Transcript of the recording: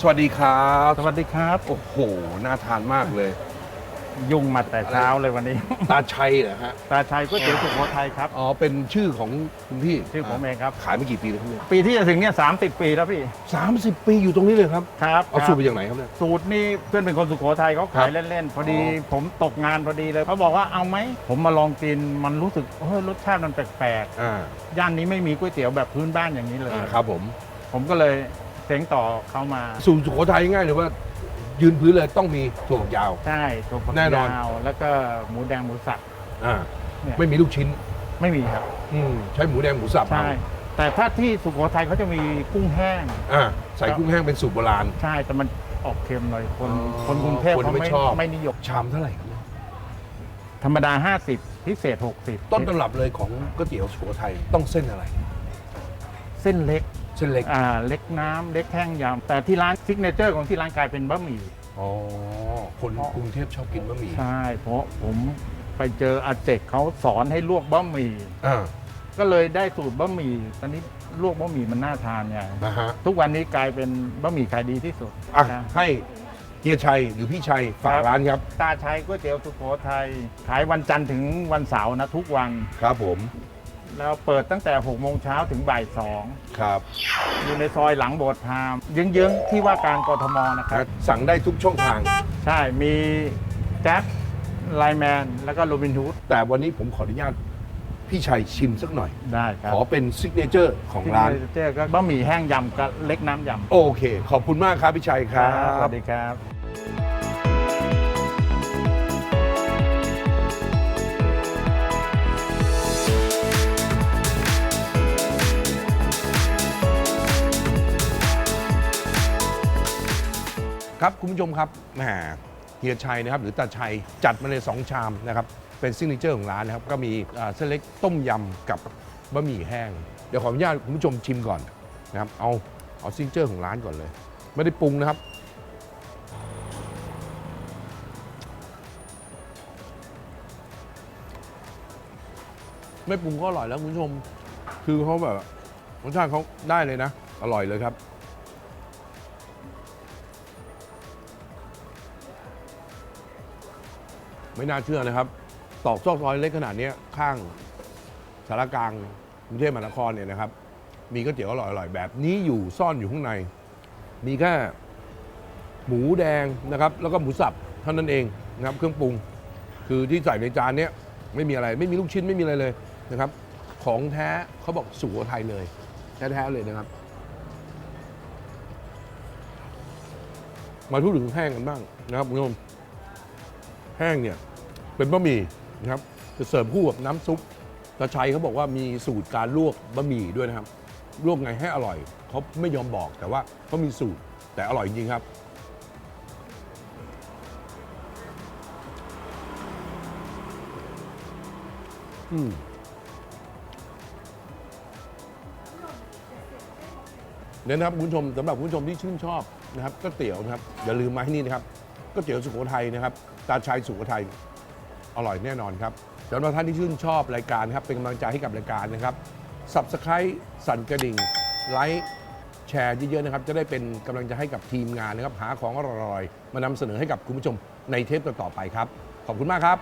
สวัสดีครับ สวัสดีครับ โอ้โห น่าทานมากเลย ยุ่งมาแต่เช้าเลยวันนี้ ตาชัยเหรอฮะ ตาชัยก๋วยเตี๋ยวสุโขทัยครับ อ๋อ เป็นชื่อของคุณพี่ชื่อผมเองครับ ขายมากี่ปีแล้วครับเนี่ยปีที่จะถึงเนี่ยสามสิบปีแล้วพี่สามสิบปีอยู่ตรงนี้เลยครับ ครับเอาคสูตบรมาจากไหนครับเนี่ย สูตรนี่เพื่อนเป็นคนสุโขทัยเขาขายครับเล่นๆ พอดีอ๋อผมตกงานพอดีเลยเขาบอกว่าเอาไหม ผมมาลองกิน มันรู้สึกเฮ้ยรสชาติมันแปลกอ่าๆย่านนี้ไม่มีก๋วยเตี๋ยวแบบพื้นบ้านอย่างนี้เลยอ่าครับผม ผมก็เลย เซ็งต่อเขามา สูตรสุโขทัยง่ายเลยว่า ยืนพื้นเลยต้องมีถั่วฝักยาว ใช่ตัวฝักแน่นอน ยาวแล้วก็หมูแดงหมูสับอ่าเนี่ยไม่มีลูกชิ้นไม่มีครับ อืมใช้หมูแดงหมูสับเอาใช่ แต่ถ้าที่สุโขทัยเขาจะมีกุ้งแห้ง อ่าใส่กุ้งแห้งเป็นสูตรโบราณ ใช่แต่มันออกเค็มหน่อยคนอ๋อคนกรุงเทพคนเขาไม่ไม่ชอบ ไม่นิยมชามเท่าไหร่ครับเนี่ยธรรมดา 50 พิเศษ 60ต้นตำรับเลยของก๋วยเตี๋ยวสุโขทัยต้องเส้นอะไร เส้นเล็ก เส้นเล็กอ่าเล็กน้ำเล็กแห้งยำแต่ที่ร้านซิกเนเจอร์ของที่ร้านกลายเป็นบะหมี่ อ๋อคนกรุงเทพชอบกินบะหมี่ใช่ เพราะผมไปเจออาเจกเขาสอนให้ลวกบะหมี่ อ่าก็เลยได้สูตรบะหมี่ ตอนนี้ลวกบะหมี่มันน่าทานไงนะฮะทุกวันนี้กลายเป็นบะหมี่ขายดีที่สุดอะนะให้เฮียชัยหรือพี่ชัยฝากครับร้านครับตาชัยก๋วยเตี๋ยวสุโขทัยขายวันจันทร์ถึงวันเสาร์นะทุกวัน ครับผม แล้วเปิดตั้งแต่6โมงเช้าถึงบ่ายสองครับอยู่ในซอยหลังโบสถ์พราหมณ์เยื้องๆที่ว่าการกทมนะครับ สั่งได้ทุกช่องทาง ใช่มีแจ็คไลแมนแล้วก็โรบินฮูดแต่วันนี้ผมขออนุญาตพี่ชัยชิมสักหน่อย ได้ครับขอเป็นซิกเนเจอร์ของร้าน เจ๊ก็บะหมี่แห้งยำกับเล็กน้ำยำโอเค ขอบคุณมากครับพี่ชัยครัสวับ สดีครับ ครับคุณผู้ชมครับแหมเฮียชัยนะครับหรือตาชัยจัดมาเลยสองชามนะครับเป็นซิกเนเจอร์ของร้านนะครับก็มีเส้นเล็กต้มยำกับบะหมี่แห้ง เดี๋ยวขออนุญาตคุณผู้ชมชิมก่อนนะครับเอาเอาซิกเนเจอร์ของร้านก่อนเลย ไม่ได้ปรุงนะครับไม่ปรุงก็อร่อยแล้วคุณผู้ชม คือเขาแบบรสชาติเขาได้เลยนะ อร่อยเลยครับ ไม่น่าเชื่อนะครับตอกซอกซอยเล็กขนาดนี้ข้างสารกลางกรุงเทพมหานครเนี่ยนะครับ มีก๋วยเตี๋ยวอร่อยๆแบบนี้อยู่ซ่อนอยู่ข้างใน มีแค่หมูแดงนะครับ แล้วก็หมูสับเท่านั้นเองนะครับ เครื่องปรุง คือที่ใส่ในจานเนี้ยไม่มีอะไรไม่มีลูกชิ้นไม่มีอะไรเลยนะครับ ของแท้เขาบอกสุโขทัยเลยแท้ๆเลยนะครับ มาพูดถึงแห้งกันบ้างนะครับคุณผู้ชม แห้งเนี่ยเป็นบะหมี่นะครับจะเสิร์ฟคู่กับน้ำซุปตาชัยเขาบอกว่ามีสูตรการลวกบะหมี่ด้วยนะครับ ลวกไงให้อร่อยเขาไม่ยอมบอกแต่ว่าเขามีสูตรแต่อร่อยจริงครับอืมเนี่ยนะครับคุณผู้ชมสำหรับคุณผู้ชมที่ชื่นชอบนะครับก๋วยเตี๋ยวนะครับ อย่าลืมมาที่นี่นะครับ ก๋วยเตี๋ยวสุโขทัยนะครับตาชัยสุโขทัยอร่อยแน่นอนครับสำหรับท่านที่ชื่นชอบรายการครับเป็นกำลังใจให้กับรายการนะครับ subscribe สั่นกระดิ่งไลค์แชร์เยอะๆนะครับ จะได้เป็นกำลังใจให้กับทีมงานนะครับ หาของอร่อยๆมานำเสนอให้กับคุณผู้ชมในเทปต่อๆไปครับ ขอบคุณมากครับ